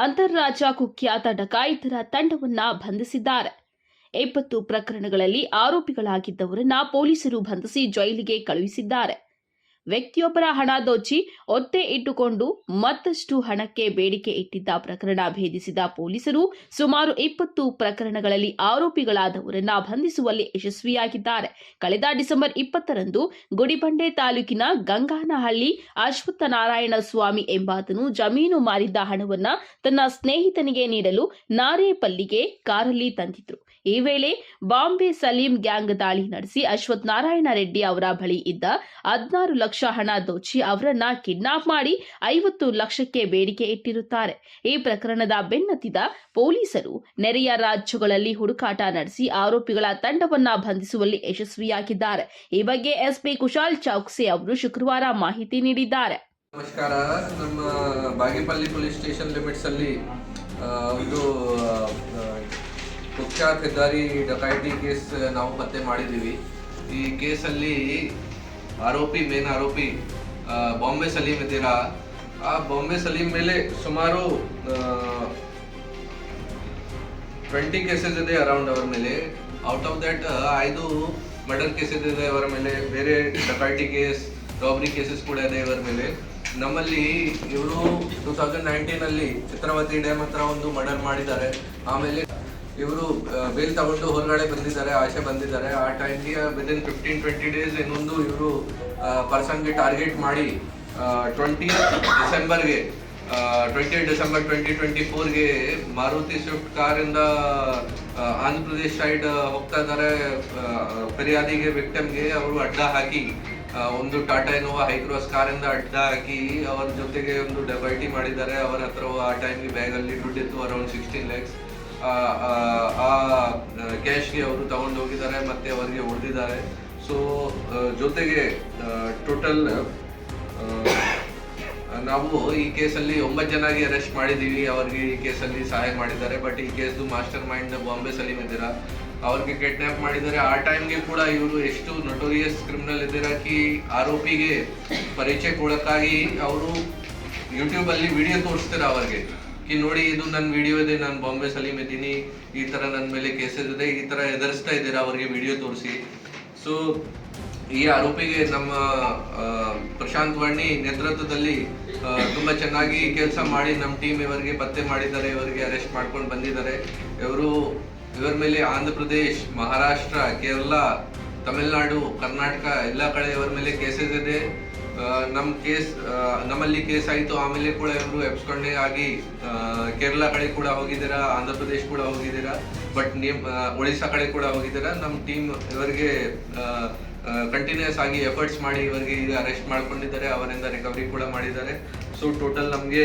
ಅಂತಾರಾಜ್ಯ ಕುಖ್ಯಾತ ಡಕಾಯಿತರ ತಂಡವನ್ನ ಬಂಧಿಸಿದ್ದಾರೆ. ಇಪ್ಪತ್ತು ಪ್ರಕರಣಗಳಲ್ಲಿ ಆರೋಪಿಗಳಾಗಿದ್ದವರನ್ನ ಪೊಲೀಸರು ಬಂಧಿಸಿ ಜೈಲಿಗೆ ಕಳುಹಿಸಿದ್ದಾರೆ. ವ್ಯಕ್ತಿಯೊಬ್ಬರ ಹಣ ದೋಚಿ ಒತ್ತೆ ಇಟ್ಟುಕೊಂಡು ಮತ್ತಷ್ಟು ಹಣಕ್ಕೆ ಬೇಡಿಕೆ ಇಟ್ಟಿದ್ದ ಪ್ರಕರಣ ಭೇದಿಸಿದ ಪೊಲೀಸರು ಸುಮಾರು ಇಪ್ಪತ್ತು ಪ್ರಕರಣಗಳಲ್ಲಿ ಆರೋಪಿಗಳಾದವರನ್ನ ಬಂಧಿಸುವಲ್ಲಿ ಯಶಸ್ವಿಯಾಗಿದ್ದಾರೆ. ಕಳೆದ ಡಿಸೆಂಬರ್ ಇಪ್ಪತ್ತರಂದು ಗುಡಿಬಂಡೆ ತಾಲೂಕಿನ ಗಂಗಾನಹಳ್ಳಿ ಅಶ್ವತ್ಥನಾರಾಯಣ ಸ್ವಾಮಿ ಎಂಬಾತನು ಜಮೀನು ಮಾರಿದ್ದ ಹಣವನ್ನ ತನ್ನ ಸ್ನೇಹಿತನಿಗೆ ನೀಡಲು ನಾರೇಪಲ್ಲಿಗೆ ಕಾರಲ್ಲಿ ತಂದಿದ್ರು. ಈ ವೇಳೆ ಬಾಂಬೆ ಸಲೀಂ ಗ್ಯಾಂಗ್ ದಾಳಿ ನಡೆಸಿ ಅಶ್ವತ್ಥ ನಾರಾಯಣ ರೆಡ್ಡಿ ಅವರ ಬಳಿ ಇದ್ದ ಹದಿನಾರು ಲಕ್ಷ ಹಣ ದೋಚಿ ಅವರನ್ನ ಕಿಡ್ನಾಪ್ ಮಾಡಿ ಐವತ್ತು ಲಕ್ಷಕ್ಕೆ ಬೇಡಿಕೆ ಇಟ್ಟಿರುತ್ತಾರೆ. ಈ ಪ್ರಕರಣದ ಬೆನ್ನತ್ತಿದ ಪೊಲೀಸರು ನೆರೆಯ ರಾಜ್ಯಗಳಲ್ಲಿ ಹುಡುಕಾಟ ನಡೆಸಿ ಆರೋಪಿಗಳ ತಂಡವನ್ನ ಬಂಧಿಸುವಲ್ಲಿ ಯಶಸ್ವಿಯಾಗಿದ್ದಾರೆ. ಈ ಬಗ್ಗೆ ಎಸ್ಪಿ ಕುಶಾಲ್ ಚೌಕ್ಸಿ ಅವರು ಶುಕ್ರವಾರ ಮಾಹಿತಿ ನೀಡಿದ್ದಾರೆ. ನಮಸ್ಕಾರ. ನಮ್ಮ ಬಾಗೇಪಲ್ಲಿ ಪೊಲೀಸ್ ಸ್ಟೇಷನ್ ಲಿಮಿಟ್ಸ್ ಅಲ್ಲಿ ಒಂದು ಕುಖ್ಯಾತ ಹೆದ್ದಾರಿ ಡಕಾಯಿತಿ ಕೇಸ್ ನಾವು ಪತ್ತೆ ಮಾಡಿದ್ದೀವಿ. ಈ ಕೇಸಲ್ಲಿ ಆರೋಪಿ, ಮೇನ್ ಆರೋಪಿ ಬಾಂಬೆ ಸಲೀಂ ಇದ್ದೀರಾ? ಆ ಬಾಂಬೆ ಸಲೀಂ ಮೇಲೆ ಸುಮಾರು ಟ್ವೆಂಟಿ ಕೇಸಸ್ ಇದೆ ಅರೌಂಡ್ ಅವರ ಮೇಲೆ. ಔಟ್ ಆಫ್ ದಟ್ ಐದು ಮರ್ಡರ್ ಕೇಸಸ್ ಇದೆ ಅವರ ಮೇಲೆ. ಬೇರೆ ಡಕಾಯಿಟಿ ಕೇಸ್ ರಾಬರಿ ಕೇಸಸ್ ಕೂಡ ಇದೆ ಇವರ ಮೇಲೆ. ನಮ್ಮಲ್ಲಿ ಇವರು ಟೂ ತೌಸಂಡ್ ನೈನ್ಟೀನಲ್ಲಿ ಚಿತ್ರವತಿ ಡ್ಯಾಮ್ ಹತ್ರ ಒಂದು ಮರ್ಡರ್ ಮಾಡಿದ್ದಾರೆ. ಆಮೇಲೆ ಇವರು ಬೇಲ್ ತಗೊಂಡು ಹೊರಗಡೆ ಬಂದಿದ್ದಾರೆ, ಆಚೆ ಬಂದಿದ್ದಾರೆ. ಆ ಟೈಮ್ಗೆ ವಿದಿನ್ ಫಿಫ್ಟೀನ್ ಟ್ವೆಂಟಿ ಡೇಸ್ ಇನ್ನೊಂದು ಇವರು ಪರ್ಸನ್ಗೆ ಟಾರ್ಗೆಟ್ ಮಾಡಿ ಟ್ವೆಂಟಿ ಡಿಸೆಂಬರ್ಗೆ ಟ್ವೆಂಟಿ ಡಿಸೆಂಬರ್ ಟ್ವೆಂಟಿ ಟ್ವೆಂಟಿ ಫೋರ್ಗೆ ಮಾರುತಿ ಸ್ವಿಫ್ಟ್ ಕಾರಿಂದ ಆಂಧ್ರ ಪ್ರದೇಶ್ ಸೈಡ್ ಹೋಗ್ತಾ ಇದ್ದಾರೆ. ಫಿರ್ಯಾದಿಗೆ ವಿಕ್ಟಮ್ಗೆ ಅವರು ಅಡ್ಡ ಹಾಕಿ ಒಂದು ಟಾಟಾ ಇನೋವಾ ಹೈಕ್ರಾಸ್ ಕಾರಿಂದ ಅಡ್ಡ ಹಾಕಿ, ಅವರ ಜೊತೆಗೆ ಒಂದು ಡಬೈಟಿ ಮಾಡಿದ್ದಾರೆ. ಅವರ ಹತ್ರ ಆ ಟೈಮ್ಗೆ ಬ್ಯಾಗಲ್ಲಿ ದುಡ್ಡಿತ್ತು ಅರೌಂಡ್ ಸಿಕ್ಸ್ಟೀನ್ ಲ್ಯಾಕ್ಸ್ ಆ ಕ್ಯಾಶ್ಗೆ ಅವರು ತಗೊಂಡು ಹೋಗಿದ್ದಾರೆ, ಮತ್ತೆ ಅವರಿಗೆ ಹೊಡೆದಿದ್ದಾರೆ. ಸೊ ಜೊತೆಗೆ ಟೋಟಲ್ ನಾವು ಈ ಕೇಸಲ್ಲಿ ಒಂಬತ್ತು ಜನಗೆ ಅರೆಸ್ಟ್ ಮಾಡಿದ್ದೀವಿ. ಅವ್ರಿಗೆ ಈ ಕೇಸಲ್ಲಿ ಸಹಾಯ ಮಾಡಿದ್ದಾರೆ. ಬಟ್ ಈ ಕೇಸ್ದು ಮಾಸ್ಟರ್ ಮೈಂಡ್ ಬಾಂಬೆ ಸಲೀಮ್ ಇದ್ದೀರಾ? ಅವ್ರಿಗೆ ಕಿಡ್ನಾಪ್ ಮಾಡಿದ್ದಾರೆ. ಆ ಟೈಮ್ಗೆ ಕೂಡ ಇವರು ಎಷ್ಟು ನೊಟೋರಿಯಸ್ ಕ್ರಿಮಿನಲ್ ಇದ್ದೀರಾ ಕಿ ಆರೋಪಿಗೆ ಪರಿಚಯ ಕೊಡಕ್ಕಾಗಿ ಅವರು ಯೂಟ್ಯೂಬ್ ಅಲ್ಲಿ ವಿಡಿಯೋ ತೋರಿಸ್ತೀರಾ ಅವ್ರಿಗೆ? ಕಿ ನೋಡಿ ಇದು ನನ್ನ ವಿಡಿಯೋ ಇದೆ, ನಾನು ಬಾಂಬೆ ಸಲೀಮ್ ಇದ್ದೀನಿ. ಈ ತರ ನನ್ನ ಮೇಲೆ ಕೇಸಸ್ ಇದೆ, ಈ ತರ ಎದುರಿಸ್ತಾ ಇದ್ದೀರಾ ಅವರಿಗೆ ವಿಡಿಯೋ ತೋರಿಸಿ. ಸೊ ಈ ಆರೋಪಿಗೆ ನಮ್ಮ ಪ್ರಶಾಂತ್ ವರ್ಣಿ ನೇತೃತ್ವದಲ್ಲಿ ತುಂಬಾ ಚೆನ್ನಾಗಿ ಕೆಲಸ ಮಾಡಿ ನಮ್ಮ ಟೀಮ್ ಇವರಿಗೆ ಪತ್ತೆ ಮಾಡಿದ್ದಾರೆ, ಇವರಿಗೆ ಅರೆಸ್ಟ್ ಮಾಡ್ಕೊಂಡು ಬಂದಿದ್ದಾರೆ. ಇವರು, ಇವರ ಮೇಲೆ ಆಂಧ್ರ ಪ್ರದೇಶ್, ಮಹಾರಾಷ್ಟ್ರ, ಕೇರಳ, ತಮಿಳುನಾಡು, ಕರ್ನಾಟಕ, ಎಲ್ಲ ಕಡೆ ಇವರ ಮೇಲೆ ಕೇಸಸ್ ಇದೆ. ಆ, ನಮ್ ಕೇಸ್ ನಮ್ಮಲ್ಲಿ ಕೇಸ್ ಆಯ್ತು ಆಮೇಲೆ ಕೂಡ ಇವರು ಎಬ್ಸ್ಕೊಂಡೆ ಆಗಿ ಕೇರಳ ಕಡೆ ಕೂಡ ಹೋಗಿದ್ದೀರಾ ಆಂಧ್ರ ಪ್ರದೇಶ್ ಕೂಡ ಹೋಗಿದ್ದೀರಾ ಬಟ್ ನಿಮ್ ಆ, ಒಡಿಶಾ ಕಡೆ ಕೂಡ ಹೋಗಿದ್ದೀರಾ ನಮ್ಮ ಟೀಮ್ ಇವರಿಗೆ ಕಂಟಿನ್ಯೂಸ್ ಆಗಿ ಎಫರ್ಟ್ಸ್ ಮಾಡಿ ಇವರಿಗೆ ಈಗ ಅರೆಸ್ಟ್ ಮಾಡ್ಕೊಂಡಿದ್ದಾರೆ ಅವರಿಂದ ರಿಕವರಿ ಕೂಡ ಮಾಡಿದ್ದಾರೆ. ಸೊ ಟೋಟಲ್ ನಮಗೆ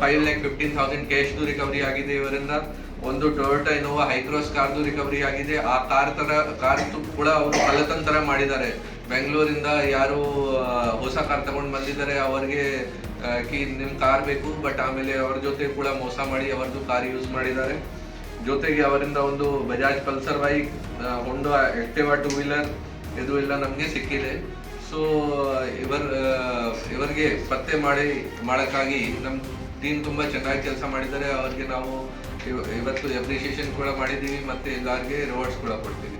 ಫೈವ್ ಲ್ಯಾಕ್ ಫಿಫ್ಟೀನ್ ತೌಸಂಡ್ ಕ್ಯಾಶ್ದು ರಿಕವರಿ ಆಗಿದೆ ಇವರಿಂದ. ಒಂದು ಟೊಯೋಟಾ ಇನೋವಾ ಹೈಕ್ರಾಸ್ ಕಾರ್ದು ರಿಕವರಿ ಆಗಿದೆ. ಆ ಕಾರ್ ತರ ಕಾರ್ ಕೂಡ ಅವರು ಕಳ್ಳತನ ತರ ಮಾಡಿದ್ದಾರೆ. ಬೆಂಗಳೂರಿಂದ ಯಾರು ಹೊಸ ಕಾರ್ ತಗೊಂಡು ಬಂದಿದ್ದಾರೆ, ಅವರಿಗೆ ಕಿ ನಿಮ್ಮ ಕಾರ್ ಬೇಕು, ಬಟ್ ಆಮೇಲೆ ಅವ್ರ ಜೊತೆ ಕೂಡ ಮೋಸ ಮಾಡಿ ಅವರದ್ದು ಕಾರ್ ಯೂಸ್ ಮಾಡಿದ್ದಾರೆ. ಜೊತೆಗೆ ಅವರಿಂದ ಒಂದು ಬಜಾಜ್ ಪಲ್ಸರ್ ಬೈಕ್ ಒಂದು ಆಕ್ಟಿವಾ ಟೂ ವೀಲರ್ ಇದು ಎಲ್ಲ ನಮಗೆ ಸಿಕ್ಕಿದೆ. ಸೊ ಇವರ್ ಇವರಿಗೆ ಪತ್ತೆ ಮಾಡಿ, ಮಾಡೋಕ್ಕಾಗಿ ನಮ್ಮ ಟೀಮ್ ತುಂಬಾ ಚೆನ್ನಾಗಿ ಕೆಲಸ ಮಾಡಿದ್ದಾರೆ. ಅವ್ರಿಗೆ ನಾವು ಇವ- ಇವತ್ತು ಅಪ್ರಿಷಿಯೇಷನ್ ಕೂಡ ಮಾಡಿದ್ದೀವಿ, ಮತ್ತೆ ಎಲ್ಲರಿಗೆ ರಿವಾರ್ಡ್ಸ್ ಕೂಡ ಕೊಡ್ತೀವಿ.